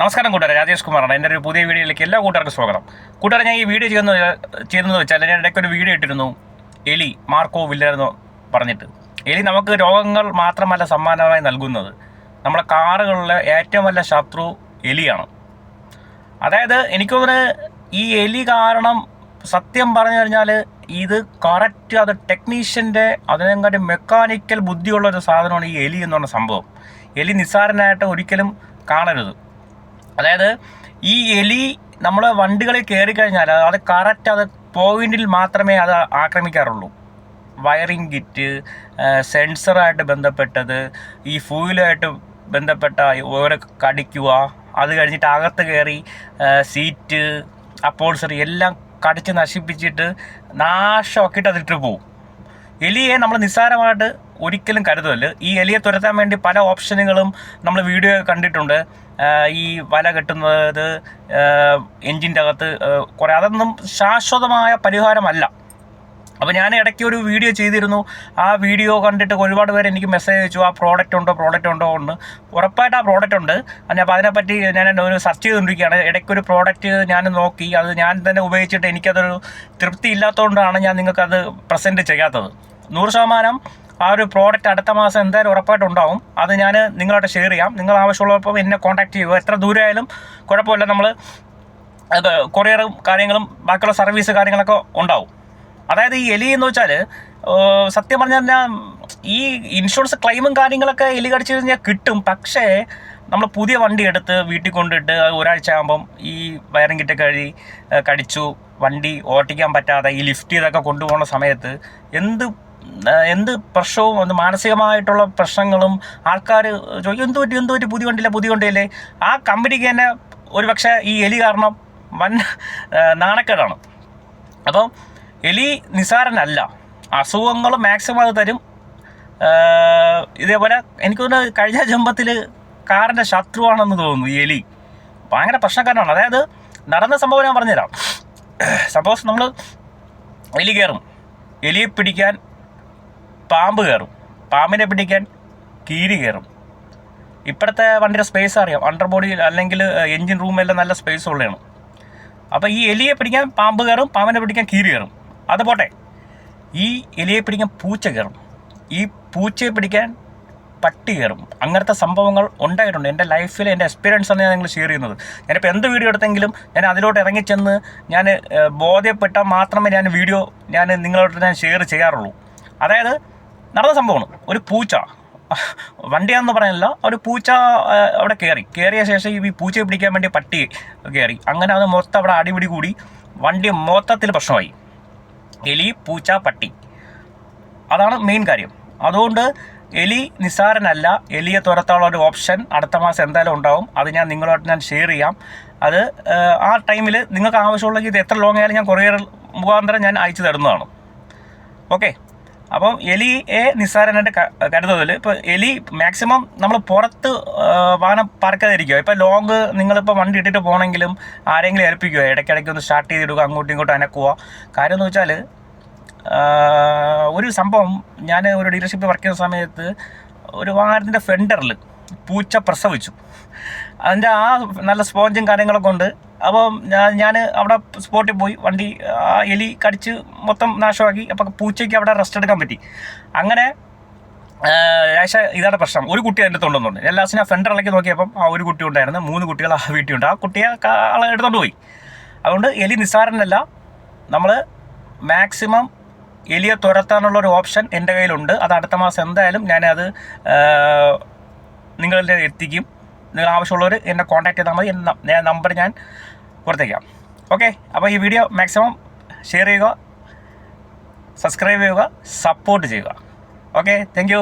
നമസ്കാരം കൂട്ടുകാരെ രാജേഷ് കുമാറാണ്. എന്റെ ഒരു പുതിയ വീഡിയോയിലേക്ക് എല്ലാ കൂട്ടുകാർക്കും സ്വാഗതം. കൂട്ടുകാരെ ഞാൻ ഈ വീഡിയോ ചെയ്യുന്ന ചെയ്യുന്നത് വെച്ചാൽ ഞാൻ ഇടയ്ക്ക് ഒരു വീഡിയോ ഇട്ടിരുന്നു. എലി മാർക്കോ വില്ലെന്ന് പറഞ്ഞിട്ട്. എലി നമുക്ക് രോഗങ്ങൾ മാത്രമല്ല സമ്മാനമായി നൽകുന്നത്. നമ്മുടെ കാറുകളിലെ ഏറ്റവും വലിയ ശത്രു എലിയാണ്. അതായത് എനിക്ക് തോന്നുന്നത് ഈ എലി കാരണം സത്യം പറഞ്ഞു കഴിഞ്ഞാൽ ഇത് കറക്റ്റ് അത് ടെക്നീഷ്യന്റെ അതിനെക്കാട്ടി മെക്കാനിക്കൽ ബുദ്ധിയുള്ള ഒരു സാധനമാണ് ഈ എലി എന്ന് പറഞ്ഞ സംഭവം. എലി നിസ്സാരനായിട്ട് ഒരിക്കലും കാണരുത്. അതായത് ഈ എലി നമ്മൾ വണ്ടികളിൽ കയറി കഴിഞ്ഞാൽ അത് കറക്റ്റ് അത് പോയിന്റിൽ മാത്രമേ അത് ആക്രമിക്കാറുള്ളൂ. വയറിംഗ് കിറ്റ് സെൻസറായിട്ട് ബന്ധപ്പെട്ടത് ഈ ഫ്യൂലുമായിട്ട് ബന്ധപ്പെട്ട ഓരോ കടിക്കുക അത് കഴിഞ്ഞിട്ട് അകത്ത് കയറി സീറ്റ് അപ്പോൾസറി എല്ലാം കടിച്ച് നശിപ്പിച്ചിട്ട് നാശമാക്കിയിട്ട് അതിട്ട് പോവും. എലിയെ നമ്മൾ നിസ്സാരമായിട്ട് ഒരിക്കലും കരുതല്ല ഈ എലിയെ തുരത്താൻ വേണ്ടി പല ഓപ്ഷനുകളും നമ്മൾ വീഡിയോ കണ്ടിട്ടുണ്ട്. ഈ വല കെട്ടുന്നത് എൻജിന്റെ അകത്ത് കുറേ അതൊന്നും ശാശ്വതമായ പരിഹാരമല്ല. അപ്പോൾ ഞാൻ ഇടയ്ക്ക് ഒരു വീഡിയോ ചെയ്തിരുന്നു. ആ വീഡിയോ കണ്ടിട്ട് ഒരുപാട് പേര് എനിക്ക് മെസ്സേജ് അയച്ചു. ആ പ്രോഡക്റ്റ് ഉണ്ടോ പ്രോഡക്റ്റ് ഉണ്ടോ എന്ന്. ഉറപ്പായിട്ട് ആ പ്രോഡക്റ്റ് ഉണ്ട്. അപ്പോൾ അതിനെപ്പറ്റി ഞാൻ ഒരു സെർച്ച് ചെയ്തുകൊണ്ടിരിക്കുകയാണ്. ഇടയ്ക്കൊരു പ്രോഡക്റ്റ് ഞാൻ നോക്കി. അത് ഞാൻ തന്നെ ഉപയോഗിച്ചിട്ട് എനിക്കതൊരു തൃപ്തി ഇല്ലാത്തതുകൊണ്ടാണ് ഞാൻ നിങ്ങൾക്കത് പ്രസന്റ് ചെയ്യാത്തത്. നൂറ് ശതമാനം ആ ഒരു പ്രോഡക്റ്റ് അടുത്ത മാസം എന്തായാലും ഉറപ്പായിട്ടും ഉണ്ടാവും. അത് ഞാൻ നിങ്ങളോട് ഷെയർ ചെയ്യാം. നിങ്ങൾ ആവശ്യമുള്ളപ്പോൾ എന്നെ കോൺടാക്ട് ചെയ്യുക. എത്ര ദൂരമായാലും കുഴപ്പമില്ല. നമ്മൾ കൊറിയറും കാര്യങ്ങളും ബാക്കിയുള്ള സർവീസ് കാര്യങ്ങളൊക്കെ ഉണ്ടാവും. അതായത് ഈ എലി എന്ന് വെച്ചാൽ സത്യം പറഞ്ഞു കഴിഞ്ഞാൽ ഈ ഇൻഷുറൻസ് ക്ലെയിമും കാര്യങ്ങളൊക്കെ എലി കടിച്ചു കഴിഞ്ഞാൽ കിട്ടും. പക്ഷേ നമ്മൾ പുതിയ വണ്ടി എടുത്ത് വീട്ടിൽ കൊണ്ടിട്ട് ഒരാഴ്ച ആകുമ്പം ഈ വയറിംഗ് കിറ്റ് കഴി കടിച്ചു. വണ്ടി ഓട്ടിക്കാൻ പറ്റാതെ ഈ ലിഫ്റ്റ് ചെയ്തൊക്കെ കൊണ്ടുപോകുന്ന സമയത്ത് എന്ത് എന്ത് പ്രശ്നവും അത് മാനസികമായിട്ടുള്ള പ്രശ്നങ്ങളും ആൾക്കാർ ചോദിക്കും എന്ത് പറ്റി? എന്ത് പറ്റി? പുതിയ വണ്ടിയില്ല പുതിയ വണ്ടിയല്ലേ ആ കമ്പനിക്ക് തന്നെ ഒരു പക്ഷേ ഈ എലി കാരണം വൻ നാണക്കേടാണ്. അപ്പോൾ എലി നിസാരനല്ല അസുഖങ്ങൾ മാക്സിമം അത് തരും. ഇതേപോലെ എനിക്ക് കഴിഞ്ഞ ജമ്പത്തിൽ കാറിന്റെ ശത്രുവാണെന്ന് തോന്നുന്നു ഈ എലി. ഭയങ്കര പ്രശ്നക്കാരനാണ്. അതായത് നടന്ന സംഭവം ഞാൻ പറഞ്ഞുതരാം. സപ്പോസ് നമ്മൾ എലി കയറും. എലിയെ പിടിക്കാൻ പാമ്പ് കയറും. പാമ്പിനെ പിടിക്കാൻ കീരി കയറും. ഇപ്പോഴത്തെ വണ്ടിയുടെ സ്പേസ് അറിയാം. അണ്ടർ ബോഡി അല്ലെങ്കിൽ എൻജിൻ റൂമെല്ലാം നല്ല സ്പേസ് ഉള്ളതാണ്. അപ്പോൾ ഈ എലിയെ പിടിക്കാൻ പാമ്പ് കയറും പാമ്പിനെ പിടിക്കാൻ കീരി കയറും. അത് പോട്ടെ. ഈ എലിയെ പിടിക്കാൻ പൂച്ച കയറും. ഈ പൂച്ചയെ പിടിക്കാൻ പട്ടി കയറും. അങ്ങനത്തെ സംഭവങ്ങൾ ഉണ്ടായിട്ടുണ്ട്. എന്റെ ലൈഫിൽ എന്റെ എക്സ്പീരിയൻസ് ആണ് ഞാൻ നിങ്ങൾ ഷെയർ ചെയ്യുന്നത്. ഞാനിപ്പോൾ എന്ത് വീഡിയോ എടുത്തെങ്കിലും ഞാൻ അതിലോട്ട് ഇറങ്ങിച്ചെന്ന് ഞാൻ ബോധ്യപ്പെട്ടാൽ മാത്രമേ ഞാൻ വീഡിയോ ഞാൻ നിങ്ങളോട് ഞാൻ ഷെയർ ചെയ്യാറുള്ളൂ. അതായത് നടന്ന സംഭവമാണ്. ഒരു പൂച്ച. വണ്ടിയാണെന്ന് പറയാനില്ല ഒരു പൂച്ച അവിടെ കയറി കയറിയ ശേഷം ഈ പൂച്ചയെ പിടിക്കാൻ വേണ്ടി പട്ടി കയറി അങ്ങനെ അത് മൊത്തം അവിടെ അടിപിടി കൂടി. വണ്ടി മൊത്തത്തിൽ പ്രശ്നമായി. എലി പൂച്ച പട്ടി. അതാണ് മെയിൻ കാര്യം. അതുകൊണ്ട് എലി നിസ്സാരനല്ല. എലിയെ തുരത്താനുള്ള ഒരു ഓപ്ഷൻ അടുത്ത മാസം എന്തായാലും ഉണ്ടാവും. അത് ഞാൻ നിങ്ങളോട്ട് ഞാൻ ഷെയർ ചെയ്യാം. അത് ആ, ടൈമിൽ നിങ്ങൾക്ക് ആവശ്യമുള്ളെങ്കിൽ ഇത് എത്ര ലോങ് ആയാലും ഞാൻ കൊറിയർ മുഖാന്തരം ഞാൻ അയച്ചു തരുന്നതാണ്. ഓക്കെ അപ്പം എലിയെ നിസ്സാരനായിട്ട് കരുതുന്നതിൽ ഇപ്പോൾ എലി മാക്സിമം നമ്മൾ പുറത്ത് വാഹനം പറക്കാതിരിക്കുക ഇപ്പോൾ ലോങ് നിങ്ങളിപ്പോൾ വണ്ടി ഇട്ടിട്ട് പോകണമെങ്കിലും ആരെങ്കിലും ഏൽപ്പിക്കുക ഇടയ്ക്കിടയ്ക്ക് ഒന്ന് സ്റ്റാർട്ട് ചെയ്തിടുക അങ്ങോട്ടും ഇങ്ങോട്ടും അനക്കുക കാര്യം എന്ന് വെച്ചാൽ ഒരു സംഭവം ഞാൻ ഒരു ഡീലർഷിപ്പിൽ വർക്ക് ചെയ്യുന്ന സമയത്ത് ഒരു വാഹനത്തിന്റെ ഫെൻഡറിൽ പൂച്ച പ്രസവിച്ചു. അതിന്റെ ആ നല്ല സ്പോഞ്ചും കാര്യങ്ങളൊക്കെ ഉണ്ട്. അപ്പം ഞാൻ ഞാൻ അവിടെ സ്പോട്ടിൽ പോയി വണ്ടി ആ എലി കടിച്ച് മൊത്തം നാശമാക്കി. അപ്പം പൂച്ചയ്ക്ക് അവിടെ റെസ്റ്റ് എടുക്കാൻ പറ്റി. അങ്ങനെ പക്ഷേ ഇതാണ് പ്രശ്നം. ഒരു കുട്ടി അതിന്റെ തൊണ്ടെന്നുണ്ട് എല്ലാ ദിവസം ഞാൻ ഇളക്കി നോക്കിയപ്പം ആ ഒരു കുട്ടി ഉണ്ടായിരുന്നു. മൂന്ന് കുട്ടികൾ ആ വീട്ടിലുണ്ട് ആ കുട്ടിയെ ആളെ എടുത്തോണ്ട് പോയി. അതുകൊണ്ട് എലി നിസ്സാരനല്ല. നമ്മൾ മാക്സിമം എലിയെ തുരത്താനുള്ള ഒരു ഓപ്ഷൻ എന്റെ കയ്യിലുണ്ട്. അത് അടുത്ത മാസം എന്തായാലും ഞാനത് നിങ്ങളുടെ എത്തിക്കും. നിങ്ങൾ ആവശ്യമുള്ളവർ എന്നെ കോൺടാക്ട് ചെയ്താൽ മതി. എന്റെ നമ്പർ ഞാൻ പുറത്തേക്കാം ഓക്കെ അപ്പോൾ ഈ വീഡിയോ മാക്സിമം ഷെയർ ചെയ്യുക സബ്സ്ക്രൈബ് ചെയ്യുക സപ്പോർട്ട് ചെയ്യുക. Okay thank